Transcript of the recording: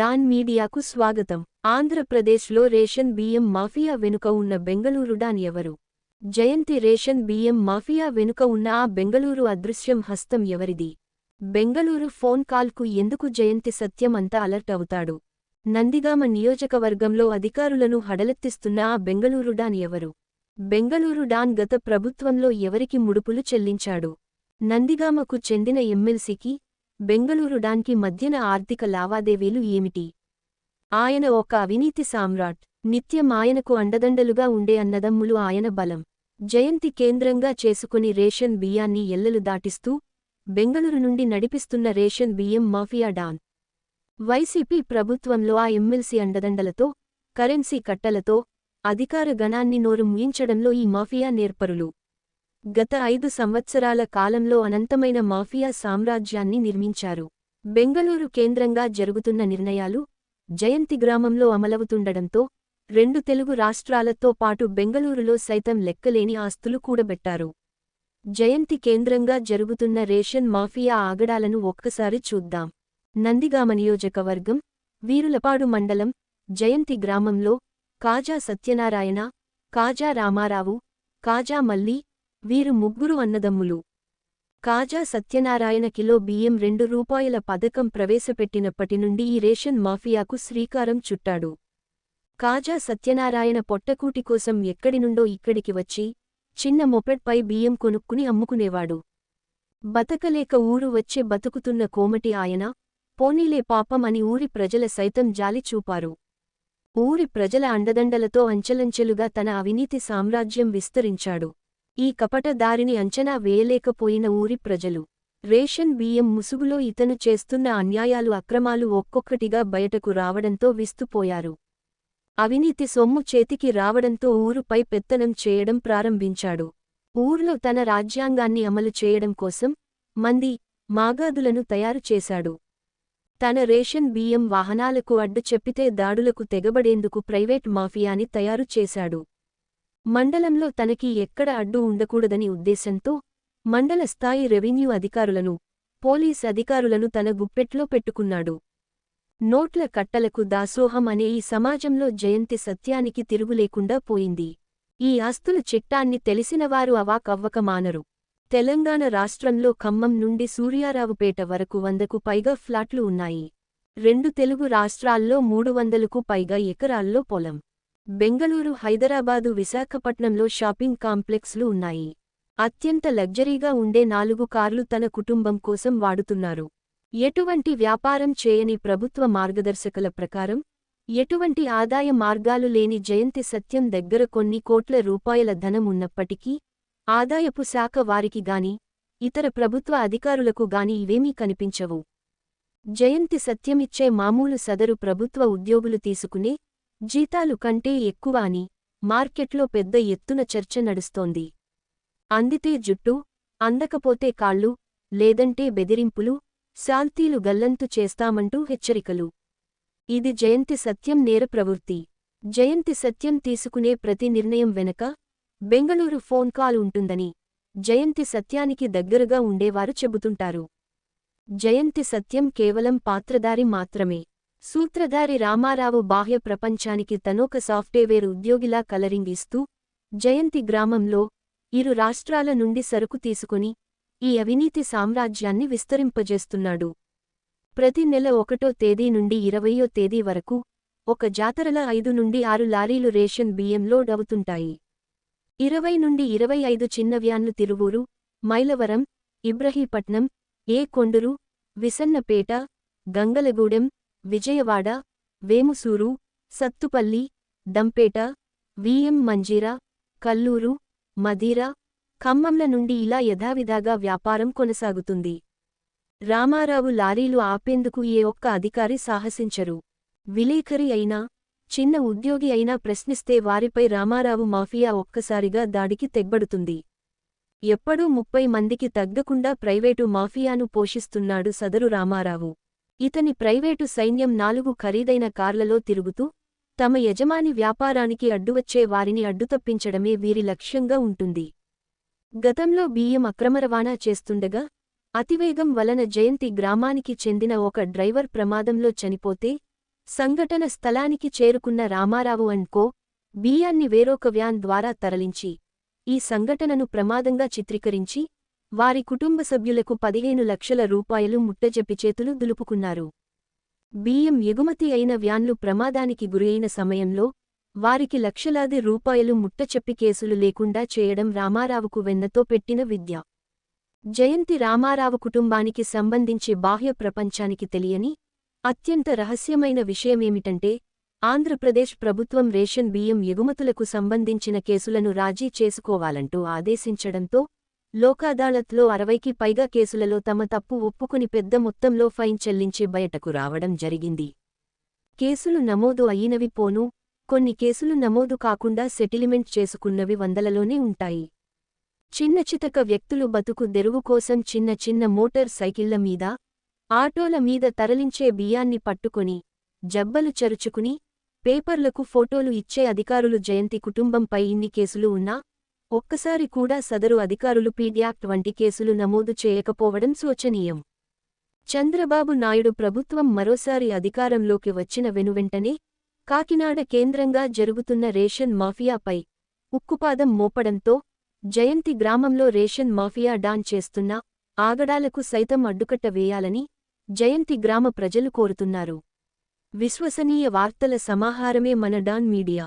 Don మీడియాకు స్వాగతం. ఆంధ్రప్రదేశ్లో రేషన్ బియ్యం మాఫియా వెనుక ఉన్న బెంగళూరు డాన్ ఎవరు? జయంతి రేషన్ బియ్యం మాఫియా వెనుక ఉన్న ఆ బెంగళూరు అదృశ్యం హస్తం ఎవరిది? బెంగళూరు ఫోన్ కాల్కు ఎందుకు జయంతి సత్యం అంత అలర్ట్ అవుతాడు? నందిగామ నియోజకవర్గంలో అధికారులను హడలెత్తిస్తున్న ఆ బెంగళూరు డాన్ ఎవరు? బెంగళూరు డాన్ గత ప్రభుత్వంలో ఎవరికి ముడుపులు చెల్లించాడు? నందిగామకు చెందిన ఎమ్మెల్సీకి బెంగళూరు డాన్కి మధ్యన ఆర్థిక లావాదేవీలు ఏమిటి? ఆయన ఒక అవినీతి సామ్రాట్ నిత్యం ఆయనకు అండదండలుగా ఉండే అన్నదమ్ములు ఆయన బలం. జయంతి కేంద్రంగా చేసుకుని రేషన్ బియ్యాన్ని ఎల్లలు దాటిస్తూ బెంగళూరు నుండి నడిపిస్తున్న రేషన్ బియ్యం మాఫియా డాన్. వైసీపీ ప్రభుత్వంలో ఆ ఎమ్మెల్సీ అండదండలతో కరెన్సీ కట్టలతో అధికార గణాన్ని నోరు ముయించడంలో ఈ మాఫియా నేర్పరులు. గత ఐదు సంవత్సరాల కాలంలో అనంతమైన మాఫియా సామ్రాజ్యాన్ని నిర్మించారు. బెంగళూరు కేంద్రంగా జరుగుతున్న నిర్ణయాలు జయంతి గ్రామంలో అమలవుతుండడంతో రెండు తెలుగు రాష్ట్రాలతో పాటు బెంగళూరులో సైతం లెక్కలేని ఆస్తులు కూడబెట్టారు. జయంతి కేంద్రంగా జరుగుతున్న రేషన్ మాఫియా ఆగడాలను ఒక్కసారి చూద్దాం. నందిగామ నియోజకవర్గం వీరులపాడు మండలం జయంతి గ్రామంలో కాజా సత్యనారాయణ కాజా రామారావు కాజా మల్లి వీరు ముగ్గురు అన్నదమ్ములు. కాజా సత్యనారాయణ కిలో బియ్యం రెండు రూపాయల పథకం ప్రవేశపెట్టినప్పటి నుండి ఈ రేషన్ మాఫియాకు శ్రీకారం చుట్టాడు. కాజా సత్యనారాయణ పొట్టకూటి కోసం ఎక్కడినుండో ఇక్కడికి వచ్చి చిన్న మొపెడ్పై బియ్యం కొనుక్కుని అమ్ముకునేవాడు. బతకలేక ఊరు వచ్చే బతుకుతున్న కోమటి ఆయన పోనీలే పాపం అని ఊరి ప్రజల సైతం జాలి చూపారు. ఊరి ప్రజల అండదండలతో అంచెలంచెలుగా తన అవినీతి సామ్రాజ్యం విస్తరించాడు. ఈ కపట దారిని అంచనా వేయలేకపోయిన ఊరి ప్రజలు. రేషన్ బియ్యం ముసుగులో ఇతను చేస్తున్న అన్యాయాలు అక్రమాలు ఒక్కొక్కటిగా బయటకు రావడంతో విస్తుపోయారు. అవినీతి సొమ్ము చేతికి రావడంతో ఊరుపై పెత్తనం చేయడం ప్రారంభించాడు. ఊర్లో తన రాజ్యాంగాన్ని అమలు చేయడం కోసం మంది మాగాదులను తయారు చేశాడు. తన రేషన్ బియ్యం వాహనాలకు అడ్డు చెప్పితే దాడులకు తెగబడేందుకు ప్రైవేట్ మాఫియాని తయారు చేశాడు. మండలంలో తనకి ఎక్కడ అడ్డు ఉండకూడదని ఉద్దేశంతో మండల స్థాయి రెవెన్యూ అధికారులను పోలీస్ అధికారులను తన గుప్పెట్లో పెట్టుకున్నాడు. నోట్ల కట్టలకు దాసోహం అనే ఈ సమాజంలో జయంతి సత్యానికి తిరుగులేకుండా పోయింది. ఈ ఆస్తుల చిట్టాన్ని తెలిసినవారు అవాకవ్వక మానరు. తెలంగాణ రాష్ట్రంలో ఖమ్మం నుండి సూర్యారావుపేట వరకు వందకు పైగా ఫ్లాట్లు ఉన్నాయి. రెండు తెలుగు రాష్ట్రాల్లో మూడు వందలకు పైగా ఎకరాల్లో పొలం. బెంగళూరు హైదరాబాదు విశాఖపట్నంలో షాపింగ్ కాంప్లెక్స్లు ఉన్నాయి. అత్యంత లగ్జరీగా ఉండే నాలుగు కార్లు తన కుటుంబం కోసం వాడుతున్నారు. ఎటువంటి వ్యాపారం చేయని ప్రభుత్వ మార్గదర్శకల ప్రకారం ఎటువంటి ఆదాయ మార్గాలు లేని జయంతి సత్యం దగ్గర కొన్ని కోట్ల రూపాయల ధనం ఉన్నప్పటికీ ఆదాయపు శాఖ వారికి గాని ఇతర ప్రభుత్వ అధికారులకు గాని ఇవేమీ కనిపించవు. జయంతి సత్యమిచ్చే మామూలు సదరు ప్రభుత్వ ఉద్యోగులు తీసుకునే జీతాలు కంటే ఎక్కువ అని మార్కెట్లో పెద్ద ఎత్తున చర్చ నడుస్తోంది. అందితే జుట్టు అందకపోతే కాళ్ళు లేదంటే బెదిరింపులు శాల్తీలు గల్లంతు చేస్తామంటూ హెచ్చరికలు. ఇది జయంతి సత్యం నేర ప్రవృత్తి. జయంతి సత్యం తీసుకునే ప్రతి నిర్ణయం వెనక బెంగళూరు ఫోన్ కాల్ ఉంటుందని జయంతి సత్యానికి దగ్గరగా ఉండేవారు చెబుతుంటారు. జయంతి సత్యం కేవలం పాత్రధారి మాత్రమే. సూత్రధారి రామారావు బాహ్య ప్రపంచానికి తనొక సాఫ్ట్వేర్ ఉద్యోగిలా కలరింగ్ ఇస్తూ జయంతి గ్రామంలో ఇరు రాష్ట్రాల నుండి సరుకు తీసుకుని ఈ అవినీతి సామ్రాజ్యాన్ని విస్తరింపజేస్తున్నాడు. ప్రతి నెల ఒకటో తేదీ నుండి ఇరవయో తేదీ వరకు ఒక జాతరల ఐదు నుండి ఆరు లారీలు రేషన్ బియ్యం లోడ్ అవుతుంటాయి ఇరవై నుండి ఇరవై ఐదు చిన్న వ్యాన్లు తిరువూరు మైలవరం ఇబ్రహీపట్నం ఏ కొండరు విసన్నపేట గంగలగూడెం విజయవాడ వేముసూరు సత్తుపల్లి దంపేట విఎం మంజీరా కల్లూరు మదీరా ఖమ్మంల నుండి ఇలా యథావిధాగా వ్యాపారం కొనసాగుతుంది. రామారావు లారీలు ఆపేందుకు ఏ ఒక్క అధికారి సాహసించరు. విలేఖరి అయినా చిన్న ఉద్యోగి అయినా ప్రశ్నిస్తే వారిపై రామారావు మాఫియా ఒక్కసారిగా దాడికి తెగ్బడుతుంది. ఎప్పుడూ ముప్పై మందికి తగ్గకుండా ప్రైవేటు మాఫియాను పోషిస్తున్నాడు సదరు రామారావు. ఇతని ప్రైవేటు సైన్యం నాలుగు ఖరీదైన కార్లలో తిరుగుతూ తమ యజమాని వ్యాపారానికి అడ్డువచ్చే వారిని అడ్డుతప్పించడమే వీరి లక్ష్యంగా ఉంటుంది. గతంలో బియ్యం అక్రమ రవాణా చేస్తుండగా అతివేగం వలన జయంతి గ్రామానికి చెందిన ఒక డ్రైవర్ ప్రమాదంలో చనిపోతే సంఘటన స్థలానికి చేరుకున్న రామారావు అండ్ కో బియ్యాన్ని వేరొక వ్యాన్ ద్వారా తరలించి ఈ సంఘటనను ప్రమాదంగా చిత్రీకరించి వారి కుటుంబ సభ్యులకు పదిహేను లక్షల రూపాయలు ముట్టజెప్పి చేతులు దులుపుకున్నారు. బియ్యం ఎగుమతి అయిన వ్యాన్లు ప్రమాదానికి గురైన సమయంలో వారికి లక్షలాది రూపాయలు ముట్టచెప్పి కేసులు లేకుండా చేయడం రామారావుకు వెన్నతో పెట్టిన విద్య. జయంతి రామారావు కుటుంబానికి సంబంధించి బాహ్య ప్రపంచానికి తెలియని అత్యంత రహస్యమైన విషయమేమిటంటే ఆంధ్రప్రదేశ్ ప్రభుత్వం రేషన్ బియ్యం ఎగుమతులకు సంబంధించిన కేసులను రాజీ చేసుకోవాలంటూ ఆదేశించడంతో లోకాదాలత్లో అరవైకి పైగా కేసులలో తమ తప్పు ఒప్పుకుని పెద్ద మొత్తంలో ఫైన్ చెల్లించి బయటకు రావడం జరిగింది. కేసులు నమోదు అయినవి పోను కొన్ని కేసులు నమోదు కాకుండా సెటిల్మెంట్ చేసుకున్నవి వందలలోనే ఉంటాయి. చిన్న చితక వ్యక్తులు బతుకు దెరువు కోసం చిన్న చిన్న మోటార్ సైకిళ్ళ మీద ఆటోల మీద తరలించే బియ్యాన్ని పట్టుకొని జబ్బలు చరుచుకుని పేపర్లకు ఫోటోలు ఇచ్చే అధికారులు జయంతి కుటుంబంపై ఇన్ని కేసులు ఉన్నా ఒక్కసారి కూడా సదరు అధికారులు పీడ్యాక్ట్ వంటి కేసులు నమోదు చేయకపోవడం శోచనీయం. చంద్రబాబు నాయుడు ప్రభుత్వం మరోసారి అధికారంలోకి వచ్చిన వెనువెంటనే కాకినాడ కేంద్రంగా జరుగుతున్న రేషన్ మాఫియాపై ఉక్కుపాదం మోపడంతో జయంతి గ్రామంలో రేషన్ మాఫియా డాన్ చేస్తున్న ఆగడాలకు సైతం అడ్డుకట్ట వేయాలని జయంతి గ్రామ ప్రజలు కోరుతున్నారు. విశ్వసనీయ వార్తల సమాహారమే మన డాన్ మీడియా.